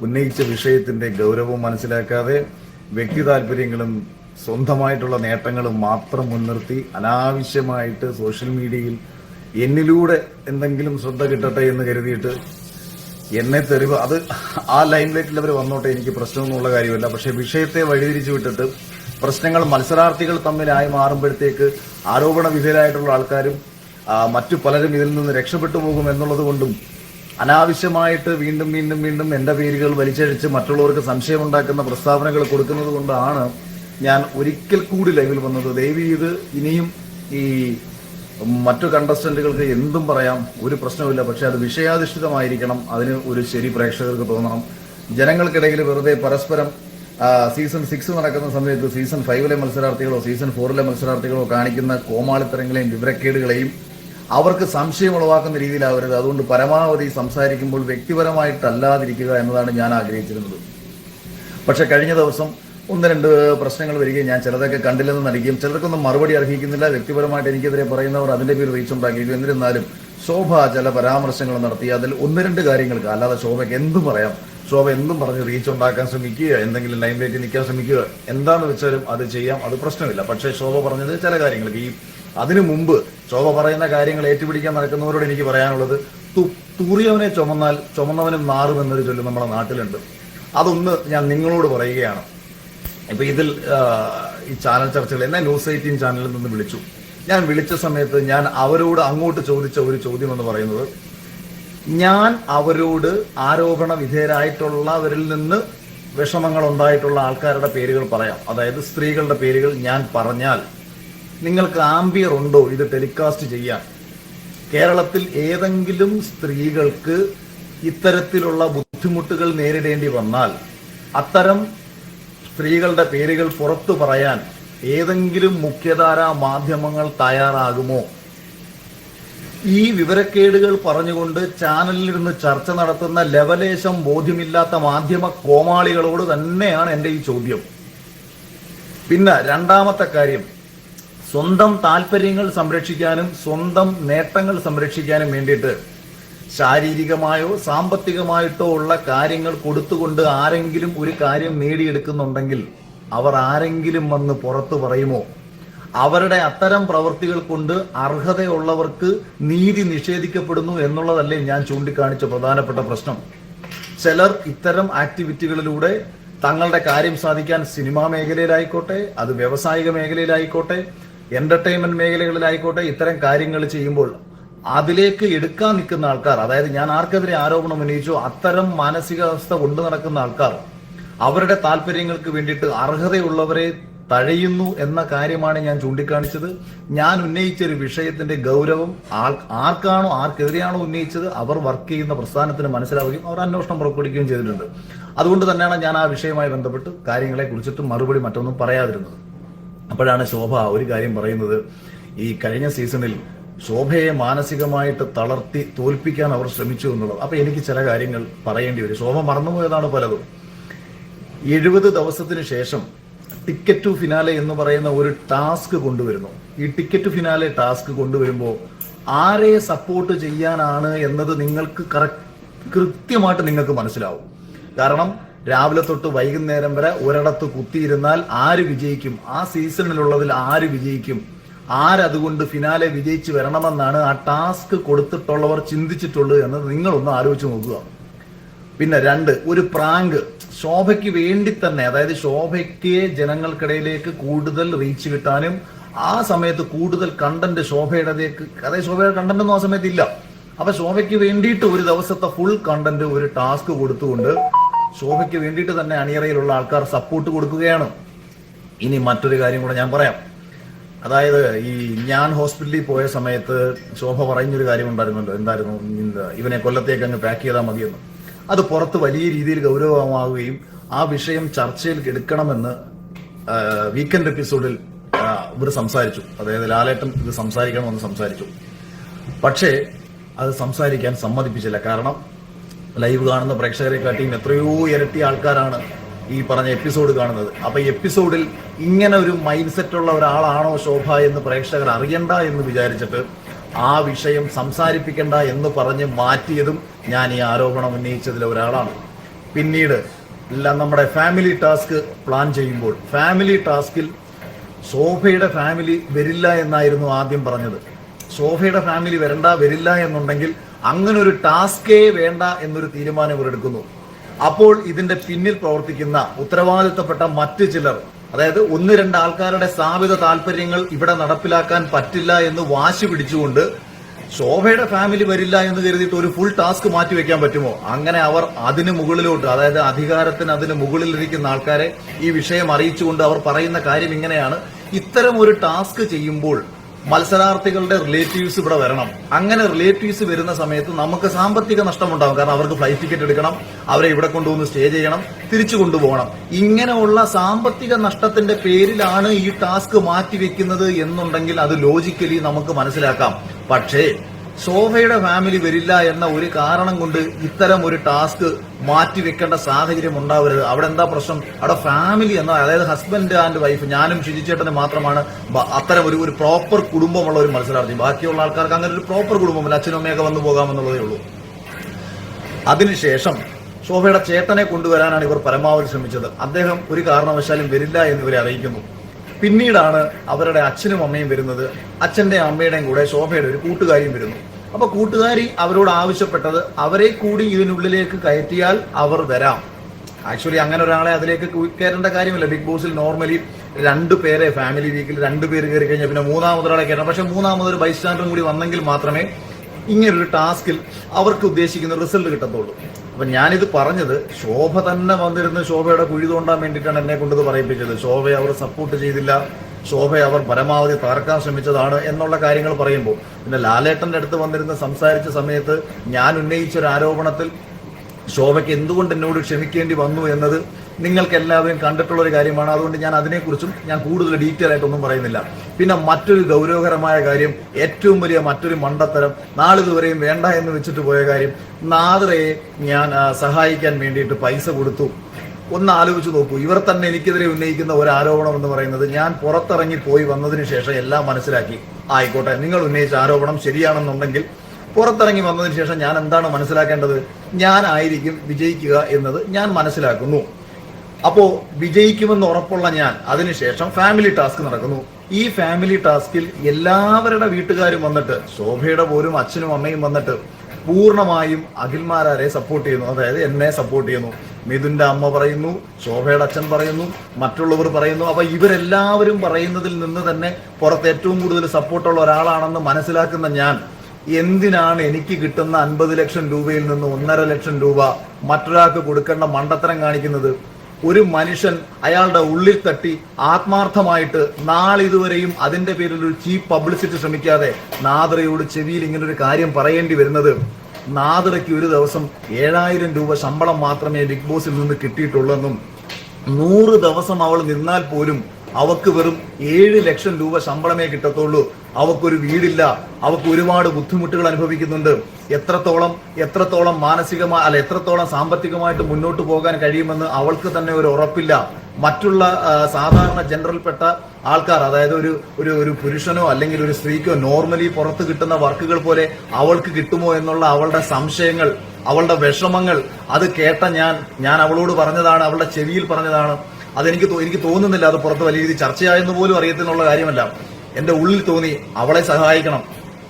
ഉന്നയിച്ച വിഷയത്തിന്റെ ഗൗരവം മനസ്സിലാക്കാതെ വ്യക്തി താല്പര്യങ്ങളും സ്വന്തമായിട്ടുള്ള നേട്ടങ്ങളും മാത്രം മുൻനിർത്തി അനാവശ്യമായിട്ട് സോഷ്യൽ മീഡിയയിൽ എന്നിലൂടെ എന്തെങ്കിലും ശ്രദ്ധ കിട്ടട്ടെ എന്ന് കരുതിയിട്ട് എന്നെ തെറിവ് അത് ആ ലൈൻ ലൈറ്റിൽ അവർ വന്നോട്ടെ എനിക്ക് പ്രശ്നമൊന്നുമുള്ള കാര്യമല്ല. പക്ഷെ വിഷയത്തെ വഴിതിരിച്ചു വിട്ടിട്ട് പ്രശ്നങ്ങൾ മത്സരാർത്ഥികൾ തമ്മിലായി മാറുമ്പോഴത്തേക്ക് ആരോപണ വിധേയരായിട്ടുള്ള ആൾക്കാരും മറ്റു പലരും ഇതിൽ നിന്ന് രക്ഷപ്പെട്ടു പോകും എന്നുള്ളത് കൊണ്ടും അനാവശ്യമായിട്ട് വീണ്ടും വീണ്ടും വീണ്ടും എന്റെ പേരുകൾ വലിച്ചഴിച്ച് മറ്റുള്ളവർക്ക് സംശയമുണ്ടാക്കുന്ന പ്രസ്താവനകൾ കൊടുക്കുന്നത് കൊണ്ടാണ് ഞാൻ ഒരിക്കൽ കൂടി ലൈവിൽ വന്നത്. ദയവ് ചെയ്ത് ഇനിയും ഈ മറ്റു കണ്ടസ്റ്റന്റുകൾക്ക് എന്തും പറയാം. ഒരു പ്രശ്നമില്ല പക്ഷെ അത് വിഷയാധിഷ്ഠിതമായിരിക്കണം. അതിന് ഒരു ശരി പ്രേക്ഷകർക്ക് തോന്നണം. ജനങ്ങൾക്കിടയിൽ വെറുതെ പരസ്പരം സീസൺ സിക്സ് നടക്കുന്ന സമയത്ത് സീസൺ ഫൈവിലെ മത്സരാർത്ഥികളോ സീസൺ ഫോറിലെ മത്സരാർത്ഥികളോ കാണിക്കുന്ന കോമാളിത്തരങ്ങളെയും വിവരക്കേടുകളെയും അവർക്ക് സംശയം ഉളവാക്കുന്ന രീതിയിലാവരുത്. അതുകൊണ്ട് പരമാവധി സംസാരിക്കുമ്പോൾ വ്യക്തിപരമായിട്ടല്ലാതിരിക്കുക എന്നതാണ് ഞാൻ ആഗ്രഹിച്ചിരുന്നത്. പക്ഷെ കഴിഞ്ഞ ദിവസം ഒന്ന് രണ്ട് പ്രശ്നങ്ങൾ വരികയും ഞാൻ ചിലതൊക്കെ കണ്ടില്ലെന്ന് നൽകിയും ചിലർക്കൊന്നും മറുപടി അർഹിക്കുന്നില്ല. വ്യക്തിപരമായിട്ട് എനിക്കെതിരെ പറയുന്നവർ അതിന്റെ പേര് റീച്ച് ഉണ്ടാക്കിയിരിക്കും. എന്നിരുന്നാലും ശോഭ ചില പരാമർശങ്ങൾ നടത്തി. അതിൽ ഒന്ന് രണ്ട് കാര്യങ്ങൾക്ക് അല്ലാതെ ശോഭയ്ക്ക് എന്തും പറയാം. ശോഭ എന്തും പറഞ്ഞ് റീച്ച് ഉണ്ടാക്കാൻ ശ്രമിക്കുക എന്തെങ്കിലും ലൈൻ ലൈറ്റ് നിൽക്കാൻ ശ്രമിക്കുക. എന്താണെന്ന് വെച്ചാലും അത് ചെയ്യാം അത് പ്രശ്നമില്ല. പക്ഷേ ശോഭ പറഞ്ഞത് ചില കാര്യങ്ങൾക്ക് ഈ അതിനു മുമ്പ് ശോഭ പറയുന്ന കാര്യങ്ങൾ ഏറ്റുപിടിക്കാൻ നടക്കുന്നവരോട് എനിക്ക് പറയാനുള്ളത് തൂറിയവനെ ചുമന്നാൽ ചുമന്നവനും മാറുമെന്നൊരു ചൊല്ലും നമ്മുടെ നാട്ടിലുണ്ട്. അതൊന്ന് ഞാൻ നിങ്ങളോട് പറയുകയാണ്. ഇപ്പൊ ഇതിൽ ഈ ചാനൽ ചർച്ചകൾ എന്നെ ന്യൂസ് എയ്റ്റീൻ ചാനലിൽ നിന്ന് വിളിച്ചു. ഞാൻ വിളിച്ച സമയത്ത് ഞാൻ അവരോട് അങ്ങോട്ട് ചോദിച്ച ഒരു ചോദ്യം എന്ന് പറയുന്നത് ഞാൻ അവരോട് ആരോപണ വിധേയരായിട്ടുള്ളവരിൽ നിന്ന് വിഷമങ്ങൾ ഉണ്ടായിട്ടുള്ള ആൾക്കാരുടെ പേരുകൾ പറയാം. അതായത് സ്ത്രീകളുടെ പേരുകൾ ഞാൻ പറഞ്ഞാൽ നിങ്ങൾക്ക് ആംബിയർ ഉണ്ടോ ഇത് ടെലികാസ്റ്റ് ചെയ്യാൻ? കേരളത്തിൽ ഏതെങ്കിലും സ്ത്രീകൾക്ക് ഇത്തരത്തിലുള്ള ബുദ്ധിമുട്ടുകൾ നേരിടേണ്ടി വന്നാൽ അത്തരം സ്ത്രീകളുടെ പേരുകൾ പുറത്തു പറയാൻ ഏതെങ്കിലും മുഖ്യധാരാ മാധ്യമങ്ങൾ തയ്യാറാകുമോ? ഈ വിവരക്കേടുകൾ പറഞ്ഞുകൊണ്ട് ചാനലിലിരുന്ന് ചർച്ച നടത്തുന്ന ലവലേശം ബോധ്യമില്ലാത്ത മാധ്യമ കോമാളികളോട് തന്നെയാണ് എന്റെ ഈ ചോദ്യം. പിന്നെ രണ്ടാമത്തെ കാര്യം. സ്വന്തം താല്പര്യങ്ങൾ സംരക്ഷിക്കാനും സ്വന്തം നേട്ടങ്ങൾ സംരക്ഷിക്കാനും വേണ്ടിയിട്ട് ശാരീരികമായോ സാമ്പത്തികമായിട്ടോ ഉള്ള കാര്യങ്ങൾ കൊടുത്തുകൊണ്ട് ആരെങ്കിലും ഒരു കാര്യം നേടിയെടുക്കുന്നുണ്ടെങ്കിൽ അവർ ആരെങ്കിലും വന്ന് പുറത്തു പറയുമോ? അവരുടെ അത്തരം പ്രവൃത്തികൾ കൊണ്ട് അർഹതയുള്ളവർക്ക് നീതി നിഷേധിക്കപ്പെടുന്നു എന്നുള്ളതല്ലേ ഞാൻ ചൂണ്ടിക്കാണിച്ച പ്രധാനപ്പെട്ട പ്രശ്നം. ചിലർ ഇത്തരം ആക്ടിവിറ്റികളിലൂടെ തങ്ങളുടെ കാര്യം സാധിക്കാൻ സിനിമാ മേഖലയിലായിക്കോട്ടെ അത് വ്യവസായിക മേഖലയിലായിക്കോട്ടെ എന്റർടൈൻമെന്റ് മേഖലകളിലായിക്കോട്ടെ ഇത്തരം കാര്യങ്ങൾ ചെയ്യുമ്പോൾ അതിലേക്ക് എടുക്കാൻ നിൽക്കുന്ന ആൾക്കാർ അതായത് ഞാൻ ആർക്കെതിരെ ആരോപണം ഉന്നയിച്ചു അത്തരം മാനസികാവസ്ഥ കൊണ്ടു നടക്കുന്ന ആൾക്കാർ അവരുടെ താല്പര്യങ്ങൾക്ക് വേണ്ടിയിട്ട് അർഹതയുള്ളവരെ തഴയുന്നു എന്ന കാര്യമാണ് ഞാൻ ചൂണ്ടിക്കാണിച്ചത്. ഞാൻ ഉന്നയിച്ച ഒരു വിഷയത്തിന്റെ ഗൗരവം ആർക്കാണോ ആർക്കെതിരെയാണോ ഉന്നയിച്ചത് അവർ വർക്ക് ചെയ്യുന്ന പ്രസ്ഥാനത്തിന് മനസ്സിലാവുകയും അവർ അന്വേഷണം പുറപ്പെടുവിക്കുകയും ചെയ്തിട്ടുണ്ട്. അതുകൊണ്ട് തന്നെയാണ് ഞാൻ ആ വിഷയവുമായി ബന്ധപ്പെട്ട് കാര്യങ്ങളെ കുറിച്ചിട്ട് മറുപടി മറ്റൊന്നും പറയാതിരുന്നത്. അപ്പോഴാണ് ശോഭ ഒരു കാര്യം പറയുന്നത്. ഈ കഴിഞ്ഞ സീസണിൽ ശോഭയെ മാനസികമായിട്ട് തളർത്തി തോൽപ്പിക്കാൻ അവർ ശ്രമിച്ചു എന്നുള്ളത്. അപ്പൊ എനിക്ക് ചില കാര്യങ്ങൾ പറയേണ്ടി വരും. ശോഭ മറന്നുപോയതാണ് പലതും. എഴുപത് ദിവസത്തിന് ശേഷം ടിക്കറ്റ് ടു ഫിനാലെ എന്ന് പറയുന്ന ഒരു ടാസ്ക് കൊണ്ടുവരുന്നു. ഈ ടിക്കറ്റ് ടു ഫിനാലെ ടാസ്ക് കൊണ്ടുവരുമ്പോൾ ആരെ സപ്പോർട്ട് ചെയ്യാനാണ് എന്നത് നിങ്ങൾക്ക് കറക്റ്റ് കൃത്യമായിട്ട് നിങ്ങൾക്ക് മനസ്സിലാവും. കാരണം രാവിലെ തൊട്ട് വൈകുന്നേരം വരെ ഒരിടത്ത് കുത്തിയിരുന്നാൽ ആര് വിജയിക്കും? ആ സീസണിലുള്ളതിൽ ആര് വിജയിക്കും? ആരതുകൊണ്ട് ഫിനാലെ വിജയിച്ച് വരണമെന്നാണ് ആ ടാസ്ക് കൊടുത്തിട്ടുള്ളവർ ചിന്തിച്ചിട്ടുള്ളത് എന്ന് നിങ്ങളൊന്ന് ആലോചിച്ച് നോക്കുക. പിന്നെ രണ്ട് ഒരു പ്രാങ്ക് ശോഭയ്ക്ക് വേണ്ടി തന്നെ അതായത് ശോഭയ്ക്ക് ജനങ്ങൾക്കിടയിലേക്ക് കൂടുതൽ റീച്ച് കിട്ടാനും ആ സമയത്ത് കൂടുതൽ കണ്ടന്റ് ശോഭയുടേക്ക് അതായത് ശോഭയുടെ കണ്ടന്റ് ഒന്നും ആ സമയത്ത് ഇല്ല. അപ്പൊ ശോഭയ്ക്ക് വേണ്ടിയിട്ട് ഒരു ദിവസത്തെ ഫുൾ കണ്ടന്റ് ഒരു ടാസ്ക് കൊടുത്തുകൊണ്ട് ശോഭയ്ക്ക് വേണ്ടിയിട്ട് തന്നെ അണിയറയിലുള്ള ആൾക്കാർ സപ്പോർട്ട് കൊടുക്കുകയാണ്. ഇനി മറ്റൊരു കാര്യം കൂടെ ഞാൻ പറയാം. അതായത് ഈ ഞാൻ ഹോസ്പിറ്റലിൽ പോയ സമയത്ത് ശോഭ പറയുന്നൊരു കാര്യം ഉണ്ടായിരുന്നല്ലോ. എന്തായിരുന്നു? ഇവനെ കൊല്ലത്തേക്ക് അങ്ങ് പാക്ക് ചെയ്താൽ മതിയെന്ന്. അത് പുറത്ത് വലിയ രീതിയിൽ ഗൗരവമാവുകയും ആ വിഷയം ചർച്ചയിൽ എടുക്കണമെന്ന് വീക്കെൻഡ് എപ്പിസോഡിൽ ഇവർ സംസാരിച്ചു. അതായത് ലാലേട്ടൻ ഇത് സംസാരിക്കണമെന്ന് സംസാരിച്ചു. പക്ഷേ അത് സംസാരിക്കാൻ സമ്മതിപ്പിച്ചില്ല. കാരണം ലൈവ് കാണുന്ന പ്രേക്ഷകരെ കാട്ടിയും എത്രയോ ഇരട്ടി ആൾക്കാരാണ് ഈ പറഞ്ഞ എപ്പിസോഡ് കാണുന്നത്. അപ്പൊ എപ്പിസോഡിൽ ഇങ്ങനെ ഒരു മൈൻഡ് സെറ്റ് ഉള്ള ഒരാളാണോ ശോഭ എന്ന് പ്രേക്ഷകർ അറിയണ്ട എന്ന് വിചാരിച്ചിട്ട് ആ വിഷയം സംസാരിപ്പിക്കണ്ട എന്ന് പറഞ്ഞ് മാറ്റിയതും ഞാൻ ഈ ആരോപണം ഉന്നയിച്ചതിലെ ഒരാളാണ്. പിന്നീട് നമ്മുടെ ഫാമിലി ടാസ്ക് പ്ലാൻ ചെയ്യുമ്പോൾ ഫാമിലി ടാസ്കിൽ ശോഭയുടെ ഫാമിലി വരില്ല എന്നായിരുന്നു ആദ്യം പറഞ്ഞത്. ശോഭയുടെ ഫാമിലി വരണ്ട വരില്ല എന്നുണ്ടെങ്കിൽ അങ്ങനെ ഒരു ടാസ്കേ വേണ്ട എന്നൊരു തീരുമാനം ഇവർ എടുക്കുന്നു. അപ്പോൾ ഇതിന്റെ പിന്നിൽ പ്രവർത്തിക്കുന്ന ഉത്തരവാദിത്തപ്പെട്ട മറ്റ് ചിലർ അതായത് ഒന്ന് രണ്ട് ആൾക്കാരുടെ സ്ഥാപിത താല്പര്യങ്ങൾ ഇവിടെ നടപ്പിലാക്കാൻ പറ്റില്ല എന്ന് വാശി പിടിച്ചുകൊണ്ട് ശോഭയുടെ ഫാമിലി വരില്ല എന്ന് കരുതിയിട്ട് ഒരു ഫുൾ ടാസ്ക് മാറ്റി വെക്കാൻ പറ്റുമോ? അങ്ങനെ അവർ അതിന് മുകളിലോട്ട് അതായത് അധികാരത്തിന് അതിന് മുകളിലിരിക്കുന്ന ആൾക്കാരെ ഈ വിഷയം അറിയിച്ചുകൊണ്ട് അവർ പറയുന്ന കാര്യം ഇങ്ങനെയാണ്. ഇത്തരം ഒരു ടാസ്ക് ചെയ്യുമ്പോൾ മത്സരാർത്ഥികളുടെ റിലേറ്റീവ്സ് ഇവിടെ വരണം. അങ്ങനെ റിലേറ്റീവ്സ് വരുന്ന സമയത്ത് നമുക്ക് സാമ്പത്തിക നഷ്ടമുണ്ടാകും കാരണം അവർക്ക് ഫ്ലൈറ്റ് ടിക്കറ്റ് എടുക്കണം. അവരെ ഇവിടെ കൊണ്ടുവന്ന് സ്റ്റേ ചെയ്യണം. തിരിച്ചു കൊണ്ടുപോകണം. ഇങ്ങനെയുള്ള സാമ്പത്തിക നഷ്ടത്തിന്റെ പേരിലാണ് ഈ ടാസ്ക് മാറ്റിവെക്കുന്നത് എന്നുണ്ടെങ്കിൽ അത് ലോജിക്കലി നമുക്ക് മനസ്സിലാക്കാം. പക്ഷേ ശോഭയുടെ ഫാമിലി വരില്ല എന്ന ഒരു കാരണം കൊണ്ട് ഇത്തരം ഒരു ടാസ്ക് മാറ്റി വെക്കേണ്ട സാഹചര്യം ഉണ്ടാവരുത്. അവിടെ എന്താ പ്രശ്നം? അവിടെ ഫാമിലി എന്ന അതായത് ഹസ്ബൻഡ് ആൻഡ് വൈഫ് ഞാനും ഷിജിച്ചേട്ടന് മാത്രമാണ് അത്തരം ഒരു ഒരു പ്രോപ്പർ കുടുംബമുള്ള ഒരു മത്സരാർത്ഥി. ബാക്കിയുള്ള ആൾക്കാർക്ക് അങ്ങനെ ഒരു പ്രോപ്പർ കുടുംബമല്ല. അച്ഛനും അമ്മയൊക്കെ വന്നു പോകാമെന്നുള്ളതേ ഉള്ളൂ. അതിനുശേഷം ശോഭയുടെ ചേട്ടനെ കൊണ്ടുവരാനാണ് ഇവർ പരമാവധി ശ്രമിച്ചത്. അദ്ദേഹം ഒരു കാരണവശാലും വരില്ല എന്ന് ഇവരെ അറിയിക്കുന്നു. പിന്നീടാണ് അവരുടെ അച്ഛനും അമ്മയും വരുന്നത്. അച്ഛന്റെ അമ്മയുടെയും കൂടെ ശോഭയുടെ ഒരു കൂട്ടുകാരിയും വരുന്നു. അപ്പൊ കൂട്ടുകാരി അവരോട് ആവശ്യപ്പെട്ടത് അവരെ കൂടി ഇതിനുള്ളിലേക്ക് കയറ്റിയാൽ അവർ വരാം. ആക്ച്വലി അങ്ങനെ ഒരാളെ അതിലേക്ക് കയറേണ്ട കാര്യമില്ല. ബിഗ് ബോസിൽ നോർമലി രണ്ട് പേരെ ഫാമിലി വീക്കിൽ രണ്ട് പേര് കയറി കഴിഞ്ഞാൽ പിന്നെ മൂന്നാമതൊരാളെ കയറണം പക്ഷെ മൂന്നാമതൊരു ബൈസ്റ്റാൻഡറും കൂടി വന്നെങ്കിൽ മാത്രമേ ഇങ്ങനൊരു ടാസ്കിൽ അവർക്ക് ഉദ്ദേശിക്കുന്ന റിസൾട്ട് കിട്ടത്തുള്ളൂ. അപ്പൊ ഞാനിത് പറഞ്ഞത് ശോഭ തന്നെ വന്നിരുന്ന് ശോഭയുടെ കുഴി തോണ്ടാൻ വേണ്ടിയിട്ടാണ് എന്നെ കൊണ്ടത് പറയിപ്പിച്ചത്. ശോഭയെ അവർ സപ്പോർട്ട് ചെയ്തില്ല. ശോഭയെ അവർ പരമാവധി തകർക്കാൻ ശ്രമിച്ചതാണ് എന്നുള്ള കാര്യങ്ങൾ പറയുമ്പോൾ. പിന്നെ ലാലേട്ടന്റെ അടുത്ത് വന്നിരുന്ന് സംസാരിച്ച സമയത്ത് ഞാൻ ഉന്നയിച്ച ഒരു ആരോപണത്തിൽ ശോഭയ്ക്ക് എന്തുകൊണ്ട് എന്നോട് ക്ഷമിക്കേണ്ടി വന്നു എന്നത് നിങ്ങൾക്ക് എല്ലാവരും കണ്ടിട്ടുള്ള ഒരു കാര്യമാണ്. അതുകൊണ്ട് ഞാൻ അതിനെക്കുറിച്ചും ഞാൻ കൂടുതൽ ഡീറ്റെയിൽ ആയിട്ടൊന്നും പറയുന്നില്ല. പിന്നെ മറ്റൊരു ഗൗരവകരമായ കാര്യം ഏറ്റവും വലിയ മറ്റൊരു മണ്ടത്തരം നാളിതുവരെയും വേണ്ട എന്ന് വെച്ചിട്ട് പോയ കാര്യം നാദറയെ ഞാൻ സഹായിക്കാൻ വേണ്ടിയിട്ട് പൈസ കൊടുത്തു. ഒന്ന് ആലോചിച്ച് നോക്കൂ ഇവർ തന്നെ എനിക്കെതിരെ ഉന്നയിക്കുന്ന ഒരു ആരോപണം എന്ന് പറയുന്നത് ഞാൻ പുറത്തിറങ്ങി പോയി വന്നതിന് ശേഷം എല്ലാം മനസ്സിലാക്കി. ആയിക്കോട്ടെ നിങ്ങൾ ഉന്നയിച്ച ആരോപണം ശരിയാണെന്നുണ്ടെങ്കിൽ പുറത്തിറങ്ങി വന്നതിന് ശേഷം ഞാൻ എന്താണ് മനസ്സിലാക്കേണ്ടത്? ഞാനായിരിക്കും വിജയിക്കുക എന്നത് ഞാൻ മനസ്സിലാക്കുന്നു. അപ്പോൾ വിജയിക്കുമെന്ന് ഉറപ്പുള്ള ഞാൻ അതിനുശേഷം ഫാമിലി ടാസ്ക് നടക്കുന്നു. ഈ ഫാമിലി ടാസ്കിൽ എല്ലാവരുടെ വീട്ടുകാരും വന്നിട്ട് ശോഭയുടെ പോലും അച്ഛനും അമ്മയും വന്നിട്ട് പൂർണമായും അഖിൽമാരാരെ സപ്പോർട്ട് ചെയ്യുന്നു. അതായത് എന്നെ സപ്പോർട്ട് ചെയ്യുന്നു. മിഥുന്റെ അമ്മ പറയുന്നു ശോഭയുടെ അച്ഛൻ പറയുന്നു മറ്റുള്ളവർ പറയുന്നു. അപ്പൊ ഇവരെല്ലാവരും പറയുന്നതിൽ നിന്ന് തന്നെ പുറത്ത് ഏറ്റവും കൂടുതൽ സപ്പോർട്ടുള്ള ഒരാളാണെന്ന് മനസ്സിലാക്കുന്ന ഞാൻ എന്തിനാണ് എനിക്ക് കിട്ടുന്ന അൻപത് ലക്ഷം രൂപയിൽ നിന്ന് ഒന്നര ലക്ഷം രൂപ മറ്റൊരാൾക്ക് കൊടുക്കേണ്ട മണ്ടത്തരം കാണിക്കുന്നത്? ഒരു മനുഷ്യൻ അയാളുടെ ഉള്ളിൽ തട്ടി ആത്മാർത്ഥമായിട്ട് നാളിതുവരെയും അതിന്റെ പേരിൽ ഒരു ചീപ്പ് പബ്ലിസിറ്റി ശ്രമിക്കാതെ നാദ്രയോട് ചെവിയിൽ ഇങ്ങനെ ഒരു കാര്യം പറയേണ്ടി വരുന്നത്? നാദ്രയ്ക്ക് ഒരു ദിവസം ഏഴായിരം രൂപ ശമ്പളം മാത്രമേ ബിഗ് ബോസിൽ നിന്ന് കിട്ടിയിട്ടുള്ളെന്നും നൂറ് ദിവസം അവൾ നിന്നാൽ പോലും അവക്ക് വെറും ഏഴ് ലക്ഷം രൂപ ശമ്പളമേ കിട്ടത്തുള്ളൂ അവക്കൊരു വീടില്ല അവക്ക് ഒരുപാട് ബുദ്ധിമുട്ടുകൾ അനുഭവിക്കുന്നുണ്ട്. എത്രത്തോളം എത്രത്തോളം മാനസികമായി അല്ല എത്രത്തോളം സാമ്പത്തികമായിട്ട് മുന്നോട്ട് പോകാൻ കഴിയുമെന്ന് അവൾക്ക് തന്നെ ഒരു ഉറപ്പില്ല. മറ്റുള്ള സാധാരണ ജനറൽപ്പെട്ട ആൾക്കാർ അതായത് ഒരു ഒരു ഒരു പുരുഷനോ അല്ലെങ്കിൽ ഒരു സ്ത്രീക്കോ നോർമലി പുറത്ത് കിട്ടുന്ന വർക്കുകൾ പോലെ അവൾക്ക് കിട്ടുമോ എന്നുള്ള അവളുടെ സംശയങ്ങൾ അവളുടെ വിഷമങ്ങൾ അത് കേട്ട ഞാൻ ഞാൻ അവളോട് പറഞ്ഞതാണ് അവളുടെ ചെവിയിൽ പറഞ്ഞതാണ്. അതെനിക്ക് എനിക്ക് തോന്നുന്നില്ല അത് പുറത്ത് വലിയ രീതിയിൽ ചർച്ചയായെന്ന് പോലും അറിയത്തിനുള്ള കാര്യമല്ല. എന്റെ ഉള്ളിൽ തോന്നി അവളെ സഹായിക്കണം.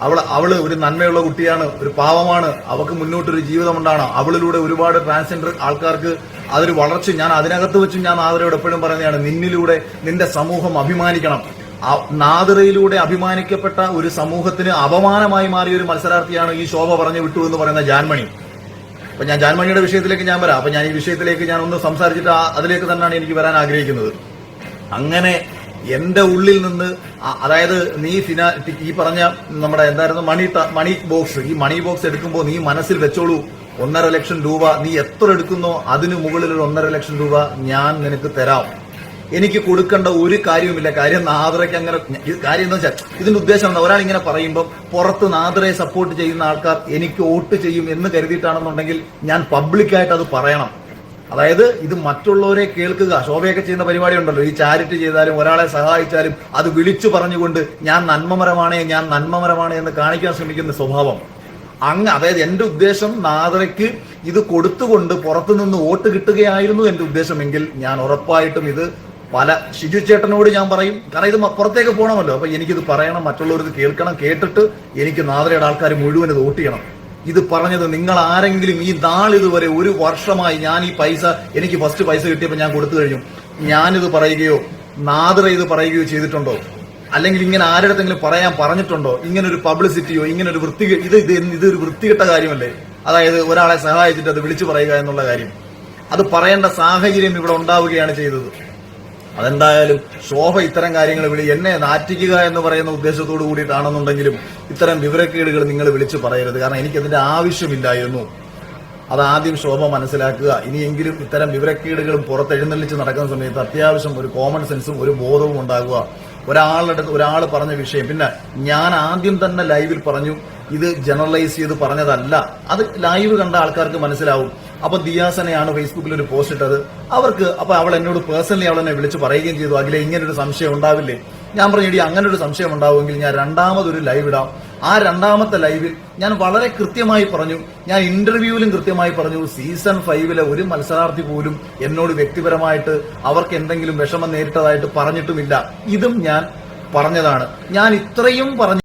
അവൾ അവൾ ഒരു നന്മയുള്ള കുട്ടിയാണ് ഒരു പാവമാണ്. അവൾക്ക് മുന്നോട്ടൊരു ജീവിതമുണ്ടാണ് അവളിലൂടെ ഒരുപാട് ട്രാൻസ്ജെൻഡർ ആൾക്കാർക്ക് അതൊരു വളർച്ച ഞാൻ അതിനകത്ത് വെച്ചും ഞാൻ നാദരയോട് എപ്പോഴും പറയുന്നതാണ് നിന്നിലൂടെ നിന്റെ സമൂഹം അഭിമാനിക്കണം. നാദിറയിലൂടെ അഭിമാനിക്കപ്പെട്ട ഒരു സമൂഹത്തിന് അപമാനമായി മാറിയ ഒരു മത്സരാർത്ഥിയാണ് ഈ ശോഭ പറഞ്ഞു വിട്ടു എന്ന് പറയുന്ന ജാൻമണി. അപ്പൊ ഞാൻ ജാൻമണിയുടെ വിഷയത്തിലേക്ക് ഞാൻ വരാം. അപ്പൊ ഞാൻ ഈ വിഷയത്തിലേക്ക് ഞാൻ ഒന്ന് സംസാരിച്ചിട്ട് അതിലേക്ക് തന്നെയാണ് എനിക്ക് വരാൻ ആഗ്രഹിക്കുന്നത്. അങ്ങനെ എന്റെ ഉള്ളിൽ നിന്ന് അതായത് നീ ഫിനാ ഈ പറഞ്ഞ നമ്മുടെ എന്തായിരുന്നു മണി മണി ബോക്സ് ഈ മണി ബോക്സ് എടുക്കുമ്പോൾ നീ മനസ്സിൽ വെച്ചോളൂ ഒന്നര ലക്ഷം രൂപ നീ എത്ര എടുക്കുന്നോ അതിനു മുകളിൽ ഒരു ഒന്നര ലക്ഷം രൂപ ഞാൻ നിനക്ക് തരാം. എനിക്ക് കൊടുക്കേണ്ട ഒരു കാര്യവുമില്ല. കാര്യം നാദ്രയ്ക്ക് അങ്ങനെ കാര്യം എന്താ വെച്ചാൽ ഇതിന്റെ ഉദ്ദേശം എന്താ? ഒരാൾ ഇങ്ങനെ പറയുമ്പോൾ പുറത്ത് നാദ്രയെ സപ്പോർട്ട് ചെയ്യുന്ന ആൾക്കാർ എനിക്ക് വോട്ട് ചെയ്യും എന്ന് കരുതിയിട്ടാണെന്നുണ്ടെങ്കിൽ ഞാൻ പബ്ലിക്കായിട്ട് അത് പറയണം. അതായത് ഇത് മറ്റുള്ളവരെ കേൾക്കുക ശോഭയൊക്കെ ചെയ്യുന്ന പരിപാടി ഉണ്ടല്ലോ ഈ ചാരിറ്റി ചെയ്താലും ഒരാളെ സഹായിച്ചാലും അത് വിളിച്ചു പറഞ്ഞുകൊണ്ട് ഞാൻ നന്മമരമാണ് ഞാൻ നന്മമരമാണ് എന്ന് കാണിക്കാൻ ശ്രമിക്കുന്ന സ്വഭാവം. അങ്ങ് അതായത് എന്റെ ഉദ്ദേശം നാദരയ്ക്ക് ഇത് കൊടുത്തുകൊണ്ട് പുറത്തുനിന്ന് വോട്ട് കിട്ടുകയായിരുന്നു എന്റെ ഉദ്ദേശമെങ്കിൽ ഞാൻ ഉറപ്പായിട്ടും ഇത് പല ഷിജു ചേട്ടനോട് ഞാൻ പറയും. കാരണം ഇത് പുറത്തേക്ക് പോകണമല്ലോ. അപ്പൊ എനിക്കിത് പറയണം മറ്റുള്ളവർക്ക് കേൾക്കണം കേട്ടിട്ട് എനിക്ക് നാദരയുടെ ആൾക്കാർ മുഴുവൻ ഇത് വോട്ട് ചെയ്യണം. ഇത് പറഞ്ഞത് നിങ്ങൾ ആരെങ്കിലും ഈ നാളിതുവരെ ഒരു വർഷമായി ഞാൻ ഈ പൈസ എനിക്ക് ഫസ്റ്റ് പൈസ കിട്ടിയപ്പോൾ ഞാൻ കൊടുത്തു കഴിഞ്ഞു. ഞാനിത് പറയുകയോ നാദറ ഇത് പറയുകയോ ചെയ്തിട്ടുണ്ടോ? അല്ലെങ്കിൽ ഇങ്ങനെ ആരുടെങ്കിലും പറയാൻ പറഞ്ഞിട്ടുണ്ടോ? ഇങ്ങനെ ഒരു പബ്ലിസിറ്റിയോ ഇങ്ങനെ ഒരു വൃത്തി ഇത് ഇത് ഇത് ഒരു വൃത്തികെട്ട കാര്യമല്ലേ? അതായത് ഒരാളെ സഹായിച്ചിട്ട് അത് വിളിച്ചു പറയുക എന്നുള്ള കാര്യം. അത് പറയേണ്ട സാഹചര്യം ഇവിടെ ഉണ്ടാവുകയാണ് ചെയ്തത്. അതെന്തായാലും ശോഭ ഇത്തരം കാര്യങ്ങൾ വിളി എന്നെ നാറ്റിക്കുക എന്ന് പറയുന്ന ഉദ്ദേശത്തോടു കൂടിയിട്ടാണെന്നുണ്ടെങ്കിലും ഇത്തരം വിവരക്കേടുകൾ നിങ്ങൾ വിളിച്ചു പറയരുത്. കാരണം എനിക്കതിന്റെ ആവശ്യമില്ലായിരുന്നു. അത് ആദ്യം ശോഭ മനസ്സിലാക്കുക. ഇനിയെങ്കിലും ഇത്തരം വിവരക്കേടുകളും പുറത്തെഴുന്നള്ളിച്ച് നടക്കുന്ന സമയത്ത് അത്യാവശ്യം ഒരു കോമൺ സെൻസും ഒരു ബോധവും ഉണ്ടാകുക. ഒരാളുടെ ഒരാൾ പറഞ്ഞ വിഷയം. പിന്നെ ഞാൻ ആദ്യം തന്നെ ലൈവിൽ പറഞ്ഞു. ഇത് ജനറലൈസ് ചെയ്ത് പറഞ്ഞതല്ല. അത് ലൈവ് കണ്ട ആൾക്കാർക്ക് മനസ്സിലാവും. അപ്പൊ ദിയാസനെയാണ് ഫേസ്ബുക്കിൽ ഒരു പോസ്റ്റ് ഇട്ടത്. അവർക്ക് അപ്പൊ അവൾ എന്നോട് പേഴ്സണലി അവൾ എന്നെ വിളിച്ച് പറയുകയും ചെയ്തു. അഖിലെ ഇങ്ങനെ ഒരു സംശയം ഉണ്ടാവില്ലേ? ഞാൻ പറഞ്ഞു അങ്ങനെ ഒരു സംശയം ഉണ്ടാവുമെങ്കിൽ ഞാൻ രണ്ടാമതൊരു ലൈവ് ഇടാം. ആ രണ്ടാമത്തെ ലൈവിൽ ഞാൻ വളരെ കൃത്യമായി പറഞ്ഞു. ഞാൻ ഇന്റർവ്യൂവിലും കൃത്യമായി പറഞ്ഞു. സീസൺ ഫൈവിലെ ഒരു മത്സരാർത്ഥി പോലും എന്നോട് വ്യക്തിപരമായിട്ട് അവർക്ക് എന്തെങ്കിലും വിഷമം നേരിട്ടതായിട്ട് പറഞ്ഞിട്ടുമില്ല. ഇതും ഞാൻ പറഞ്ഞതാണ്. ഞാൻ ഇത്രയും പറഞ്ഞു